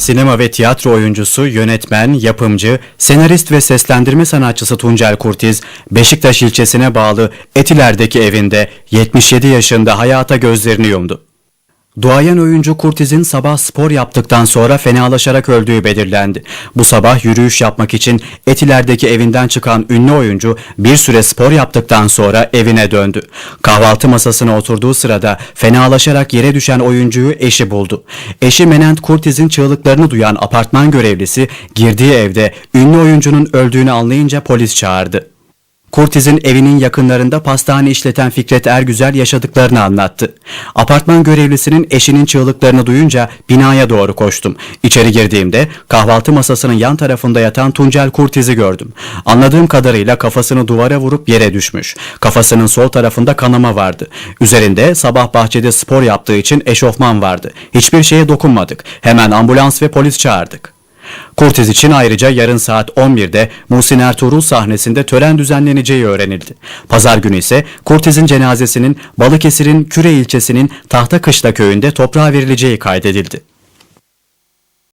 Sinema ve tiyatro oyuncusu, yönetmen, yapımcı, senarist ve seslendirme sanatçısı Tuncel Kurtiz, Beşiktaş ilçesine bağlı Etiler'deki evinde 77 yaşında hayata gözlerini yumdu. Duayen oyuncu Kurtiz'in sabah spor yaptıktan sonra fenalaşarak öldüğü belirlendi. Bu sabah yürüyüş yapmak için Etiler'deki evinden çıkan ünlü oyuncu bir süre spor yaptıktan sonra evine döndü. Kahvaltı masasına oturduğu sırada fenalaşarak yere düşen oyuncuyu eşi buldu. Eşi Menent Kurtiz'in çığlıklarını duyan apartman görevlisi girdiği evde ünlü oyuncunun öldüğünü anlayınca polis çağırdı. Kurtiz'in evinin yakınlarında pastane işleten Fikret Ergüzel yaşadıklarını anlattı. Apartman görevlisinin eşinin çığlıklarını duyunca binaya doğru koştum. İçeri girdiğimde kahvaltı masasının yan tarafında yatan Tuncel Kurtiz'i gördüm. Anladığım kadarıyla kafasını duvara vurup yere düşmüş. Kafasının sol tarafında kanama vardı. Üzerinde sabah bahçede spor yaptığı için eşofman vardı. Hiçbir şeye dokunmadık. Hemen ambulans ve polis çağırdık. Kurtiz için ayrıca yarın saat 11'de Muhsin Ertuğrul sahnesinde tören düzenleneceği öğrenildi. Pazar günü ise Kurtiz'in cenazesinin Balıkesir'in Küre ilçesinin Tahtakışla köyünde toprağa verileceği kaydedildi.